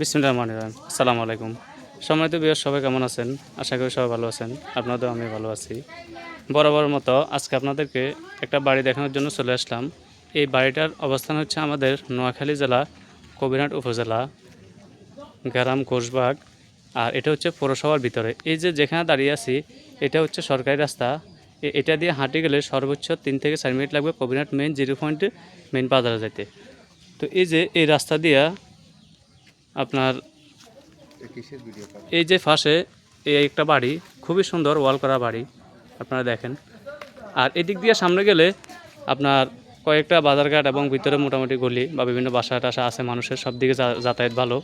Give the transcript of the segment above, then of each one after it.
বিসমিল্লাহ রহমান রহিম। আসসালামু আলাইকুম। সম্মানিত বিয়ার সবাই কেমন আছেন? আশা করি সবাই ভালো আছেন। আপনাদেরও আমি ভালো আছি। বরাবর মতো আজকে আপনাদেরকে একটা বাড়ি দেখানোর জন্য চলে আসলাম। এই বাড়িটার অবস্থান হচ্ছে আমাদের নোয়াখালী জেলা, কবিরহাট উপজেলা, গ্রাম ঘোষবাগ, আর এটা হচ্ছে পৌরসভার ভিতরে। এই যে যেখানে দাঁড়িয়ে আছি, এটা হচ্ছে সরকারি রাস্তা। এটা দিয়ে হাঁটে গেলে সর্বোচ্চ তিন থেকে চার মিনিট লাগবে কবিরহাট মেন জিরো পয়েন্টে মেন বাজারে যেতে তো এই যে এই রাস্তা দিয়া আপনার এই যে ফাঁসে এই একটা বাড়ি খুবই সুন্দর ওয়াল করা বাড়ি আপনারা দেখেন। আর এদিক দিয়ে সামনে গেলে আপনার কয়েকটা বাজারঘাট এবং ভিতরে মোটামুটি গলি বা বিভিন্ন বাসা টাসা আছে মানুষের সব দিকে যাতায়াত ভালো।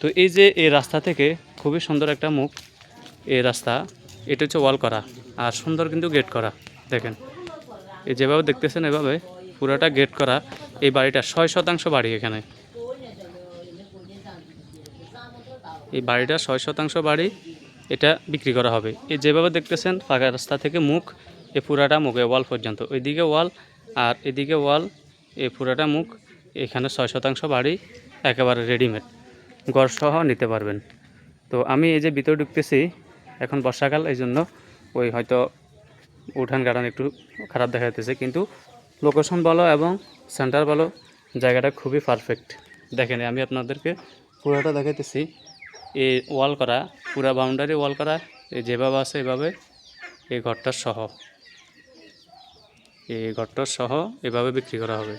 তো এই যে এই রাস্তা থেকে খুবই সুন্দর একটা মুখ এই রাস্তা এটা হচ্ছে ওয়াল করা আর সুন্দর কিন্তু গেট করা দেখেন। এই যেভাবে দেখতেছেন এভাবে পুরোটা গেট করা এই বাড়িটা ছয় শতাংশ বাড়ি এখানে। এই বাড়িটা ছয় শতাংশ বাড়ি এটা বিক্রি করা হবে। এই যেভাবে দেখতেছেন, ফাঁকা রাস্তা থেকে মুখ এ পুরাটা মুখ এ ওয়াল পর্যন্ত। ওইদিকে ওয়াল আর এদিকে ওয়াল, এই পুরাটা মুখ, এখানে ছয় শতাংশ বাড়ি, একেবারে রেডিমেড গড়সহ নিতে পারবেন। তো আমি এই যে ভিতরে ঢুকতেছি, এখন বর্ষাকাল, এই জন্য ওই হয়তো উঠান গাড়ান একটু খারাপ দেখা যাচ্ছে কিন্তু লোকেশন ভালো এবং সেন্টার ভালো, জায়গাটা খুবই পারফেক্ট দেখেন, আমি আপনাদেরকে পুরোটা দেখাইতেছি। এই ওয়াল করা, পুরা বাউন্ডারি ওয়াল করা যেভাবে আছে এভাবে এই ঘরটার সহ। এই ঘরটার সহ এভাবে বিক্রি করা হবে।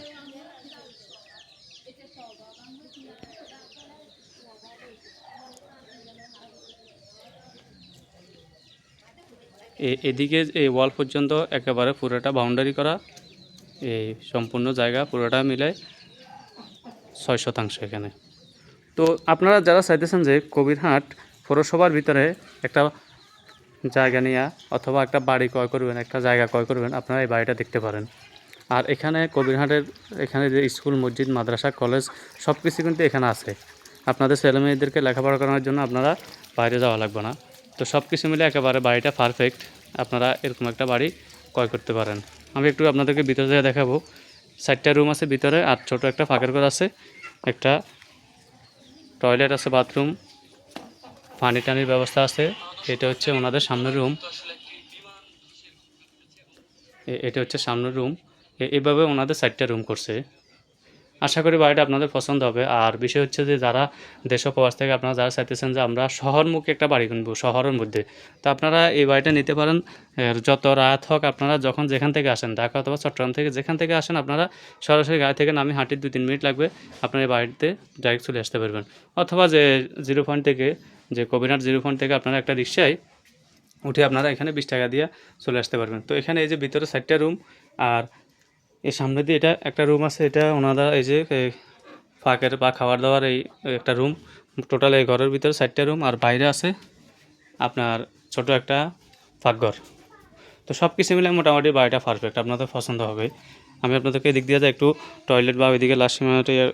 এ- এদিকে এই ওয়াল পর্যন্ত একেবারে পুরোটা বাউন্ডারি করা এই সম্পূর্ণ জায়গা পুরোটা মিলে ছয় শতাংশ এখানে। তো আপনারা যারা চাইতেছেন যে কবিরহাট পৌরসভার ভিতরে একটা জায়গা নিয়ে অথবা একটা বাড়ি ক্রয় করবেন, একটা জায়গা ক্রয় করবেন, আপনারা এই বাড়িটা দেখতে পারেন। আর এখানে কবিরহাটের এখানে যে স্কুল, মসজিদ, মাদ্রাসা, কলেজ সব কিছু কিন্তু এখানে আছে। আপনাদের ছেলে মেয়েদেরকে লেখাপড়া করানোর জন্য আপনারা বাইরে যাওয়া লাগবে না। তো সব কিছু মিলে একেবারে বাড়িটা পারফেক্ট আপনারা এরকম একটা বাড়ি ক্রয় করতে পারেন। আমি একটু আপনাদেরকে ভিতরে দেখাবো। চারটা রুম আছে ভিতরে আর ছোট একটা ফাঁকের ঘর আছে, একটা টয়লেট আছে, বাথরুম। পানি টানির ব্যবস্থা আছে। এটা হচ্ছে ওনাদের সামনের রুম। এটা হচ্ছে সামনের রুম। এভাবে ওনাদের চারটা রুম করছে। আশা করি বাড়িটা আপনাদের পছন্দ হবে। আর বিষয় হচ্ছে যে যারা দেশ প্রবাস থেকে আপনারা যারা চাইতেছেন যে আমরা শহরমুখী একটা বাড়ি কিনবো, শহরের মধ্যে, তো আপনারা এই বাড়িটা নিতে পারেন। যত রাত হোক আপনারা যখন যেখান থেকে আসেন, ঢাকা অথবা চট্টগ্রাম থেকে যেখান থেকে আসেন, আপনারা সরাসরি গাড়ি থেকে নামি হাঁটি দু তিন মিনিট লাগবে, আপনার এই বাড়িতে ডাইরেক্ট চলে আসতে পারবেন। অথবা যে জিরো পয়েন্ট থেকে, যে কবিনার জিরো পয়েন্ট থেকে আপনারা একটা রিক্সায় উঠে আপনারা এখানে বিশ টাকা দিয়ে চলে আসতে পারবেন। তো এখানে এই যে ভিতরে চারটা রুম আর এর সামনে দিয়ে এটা একটা রুম আছে, এটা ওনারা এই যে ফাঁকের বা খাবার দাবার এই একটা রুম টোটাল এই ঘরের ভিতরে চারটা রুম আর বাইরে আছে আপনার ছোট একটা ফাঁকঘর। তো সব কিছু মিলে মোটামুটি বাড়িটা পারফেক্ট আপনাদের পছন্দ হবে। আমি আপনাদেরকে এদিক দিয়ে একটু টয়লেট বা ওইদিকে লাস্ট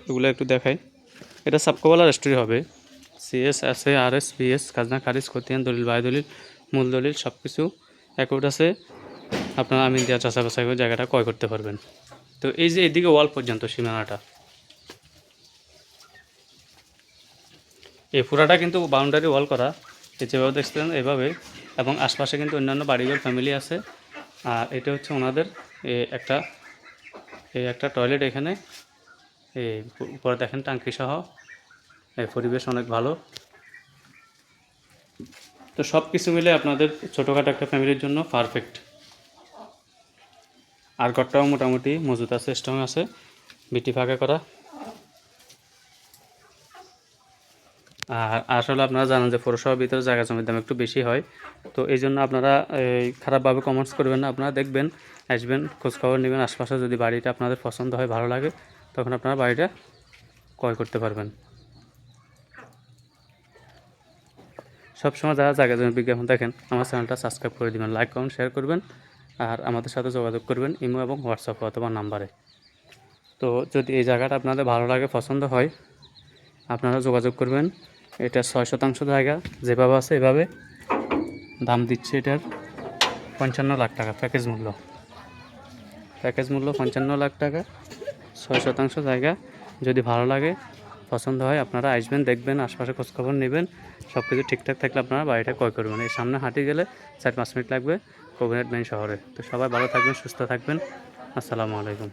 এগুলো একটু দেখাই। এটা সাবকোবালা রেস্টুরি হবে। CS S A R S BS খাজনা, খারিজ, খতিয়ান, দলিল বায়ু দলিল মূল দলিল সব কিছু অ্যাকাউন্ট আছে। আপনারা আমিন দেওয়া চাষা বাছাই করে জায়গাটা ক্রয় করতে পারবেন। তো এই যে এদিকে ওয়াল পর্যন্ত সীমানাটা। এই পুরাটা কিন্তু বাউন্ডারি ওয়াল করা। যেভাবে দেখছিলেন এভাবে। এবং আশপাশে কিন্তু অন্যান্য বাড়িঘর ফ্যামিলি আছে। আর এটা হচ্ছে ওনাদের একটা এই একটা টয়লেট এখানে। এই উপরে দেখেন টাঙ্কি সহ। এই পরিবেশ অনেক ভালো। তো সব কিছু মিলে আপনাদের ছোটোখাটো একটা ফ্যামিলির জন্য পারফেক্ট আর ঘরটাও মোটামুটি মজুত আছে স্ট্রং আছে। বিটি ফাঁকা করা। আর আসলে আপনারা জানেন যে পৌরসভার ভিতরে জায়গা জমির দাম একটু বেশি হয়। তো এই জন্য আপনারা খারাপভাবে কমেন্টস করবেন না। আপনারা দেখবেন, আসবেন, খোঁজখবর নেবেন। আশপাশে যদি বাড়িটা আপনাদের পছন্দ হয়, ভালো লাগে, তখন আপনারা বাড়িটা ক্রয় করতে পারবেন। সবসময় যারা জায়গা জমি বিজ্ঞাপন দেখেন, আমার চ্যানেলটা সাবস্ক্রাইব করে দেবেন লাইক কমেন্ট শেয়ার করবেন। আর আমাদের সাথে যোগাযোগ করবেন ইমো এবং হোয়াটসঅ্যাপ অথবা নাম্বারে। তো যদি এই জায়গাটা আপনাদের ভালো লাগে, পছন্দ হয়, আপনারা যোগাযোগ করবেন। এটা ছয় শতাংশ জায়গা, যেভাবে আছে এভাবে দাম দিচ্ছে এটার পঞ্চান্ন লাখ টাকা প্যাকেজ মূল্য। প্যাকেজ মূল্য পঞ্চান্ন লাখ টাকা, ছয় শতাংশ জায়গা। যদি ভালো লাগে পছন্দ হয়, আপনারা আসবেন, দেখবেন, আশপাশে খোঁজখবর নেবেন সব কিছু ঠিকঠাক থাকলে আপনারা বাড়িটা ক্রয় করবেন। এই সামনে হাঁটি গেলে চার পাঁচ মিনিট লাগবে, কোভিড মেন শহরে। তো সবাই ভালো থাকবেন, সুস্থ থাকবেন। আসসালামু আলাইকুম।